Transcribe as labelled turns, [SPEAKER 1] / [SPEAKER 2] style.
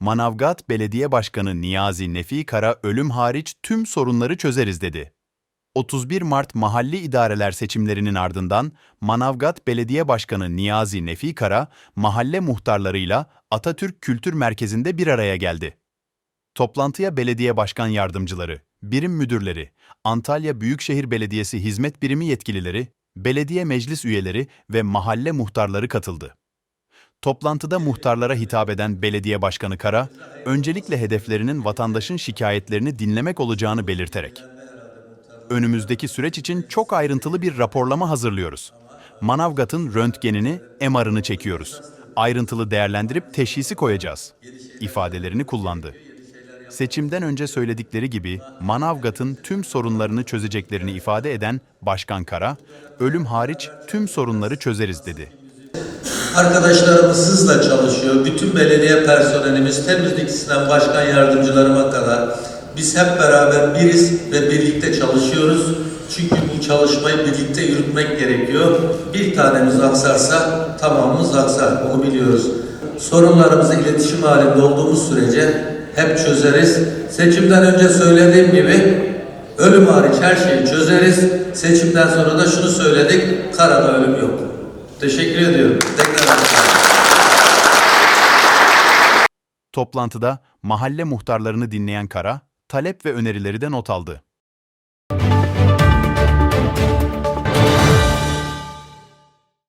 [SPEAKER 1] Manavgat Belediye Başkanı Niyazi Nefi Kara ölüm hariç tüm sorunları çözeriz dedi. 31 Mart mahalli idareler seçimlerinin ardından Manavgat Belediye Başkanı Niyazi Nefi Kara mahalle muhtarlarıyla Atatürk Kültür Merkezi'nde bir araya geldi. Toplantıya belediye başkan yardımcıları, birim müdürleri, Antalya Büyükşehir Belediyesi Hizmet Birimi yetkilileri, belediye meclis üyeleri ve mahalle muhtarları katıldı. Toplantıda muhtarlara hitap eden belediye başkanı Kara, öncelikle hedeflerinin vatandaşın şikayetlerini dinlemek olacağını belirterek, Önümüzdeki süreç için çok ayrıntılı bir raporlama hazırlıyoruz. Manavgat'ın röntgenini, MR'ını çekiyoruz. Ayrıntılı değerlendirip teşhisi koyacağız. ifadelerini kullandı. Seçimden önce söyledikleri gibi Manavgat'ın tüm sorunlarını çözeceklerini ifade eden Başkan Kara, ölüm hariç tüm sorunları çözeriz dedi.
[SPEAKER 2] Arkadaşlarımız hızla çalışıyor. Bütün belediye personelimiz, temizlikçisinden başkan yardımcılarıma kadar biz hep beraber biriz ve birlikte çalışıyoruz. Çünkü bu çalışmayı birlikte yürütmek gerekiyor. Bir tanemiz aksarsa tamamımız aksar. Onu biliyoruz. Sorunlarımızı iletişim halinde olduğumuz sürece hep çözeriz. Seçimden önce söylediğim gibi ölüm hariç her şeyi çözeriz. Seçimden sonra da şunu söyledik. Karada ölüm yok. Teşekkür ediyorum.
[SPEAKER 1] Toplantıda mahalle muhtarlarını dinleyen Kara, talep ve önerileri de not aldı.